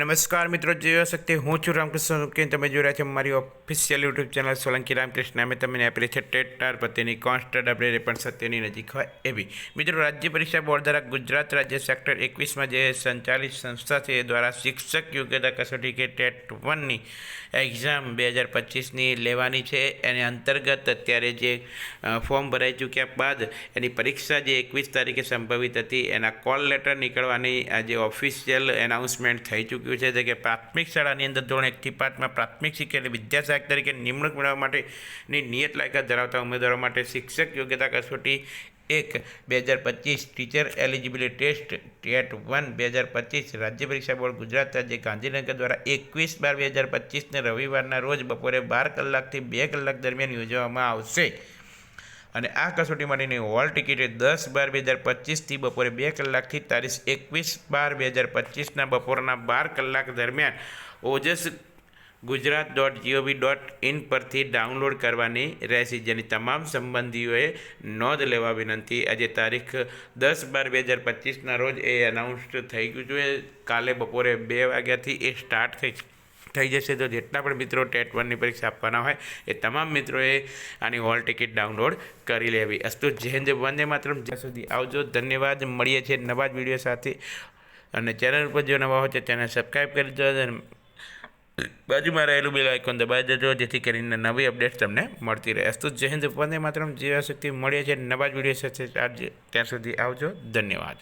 નમસ્કાર મિત્રો જોઈ શકતે. હું છું રામકૃષ્ણ કે તમે જોઈ રહ્યા છો મારી official YouTube channel Solanki Ramkrishna. અમે તમને આપેલી છે ટેટ ટાર પતિની કોન્સ્ટન્ટ અપડેટ પણ સત્યની નજીક હોય એવી. મિત્રો, રાજ્ય પરીક્ષા બોર્ડ દ્વારા ગુજરાત રાજ્ય સેક્ટર એકવીસમાં જે સંચાલિત સંસ્થા છે, એ દ્વારા શિક્ષક યોગ્યતા કસોટી કે ટેટ વનની એક્ઝામ બે હજાર પચીસની લેવાની છે. એની અંતર્ગત અત્યારે જે ફોર્મ ભરાઈ ચૂક્યા બાદ એની પરીક્ષા જે એકવીસ તારીખે સંભવિત હતી, એના કોલ લેટર નીકળવાની આ જે ઓફિશિયલ એનાઉન્સમેન્ટ થઈ ચૂક્યું છે કે પ્રાથમિક શાળાની અંદર ધોરણ એકથી પાંચમાં પ્રાથમિક શિક્ષક વિદ્યાસહાયક તરીકે નિમણૂક મેળવવા માટેની નિયત લાયકાત ધરાવતા ઉમેદવારો માટે શિક્ષક યોગ્યતા કસોટી એક બે હજાર પચીસ teacher eligibility test TET one બે હજાર પચીસ રાજ્ય પરીક્ષા બોર્ડ ગુજરાત રાજ્ય ગાંધીનગર દ્વારા એકવીસ બાર બે હજાર પચીસને રવિવારના રોજ બપોરે બાર કલાકથી બે કલાક દરમિયાન યોજવામાં આવશે. અને આ કસોટી માટેની હોલ ટિકિટે દસ બાર બે હજાર પચીસથી બપોરે બે કલાકથી તારીખ એકવીસ બાર બે હજાર પચીસના બપોરના બાર કલાક દરમિયાન Ojas Gujarat dot GOV dot in પરથી ડાઉનલોડ કરવાની રહેશે. જેની તમામ સંબંધીઓએ નોંધ લેવા વિનંતી. આજે તારીખ દસ બાર બે હજાર પચીસના રોજ એ અનાઉન્સ થઈ ગયું છે. કાલે બપોરે બે વાગ્યાથી એ સ્ટાર્ટ થઈ થઈ જશે. તો જેટલા પણ મિત્રો ટેટ વનની પરીક્ષા આપવાના હોય, એ તમામ મિત્રોએ આની હોલ ટિકિટ ડાઉનલોડ કરી લેવી. અસ્તુ જય વંદે માત્રમ. જ્યાં સુધી આવજો, ધન્યવાદ. મળીએ છીએ નવા જ વીડિયો સાથે. અને ચેનલ ઉપર જો નવા હોય તો ચેનલ સબસ્ક્રાઈબ કરી દો અને બાજુમાં રહેલું બેલ આઇકોન દબાવી દેજો, જેથી કરીને નવી અપડેટ તમને મળતી રહે. અસ્તુ જય હિન્દ, વંદે માત્રમ. જ્યાં શક્તિ મળીએ છીએ નવા જ વીડિયો સાથે, આજે ત્યાં સુધી આવજો. ધન્યવાદ.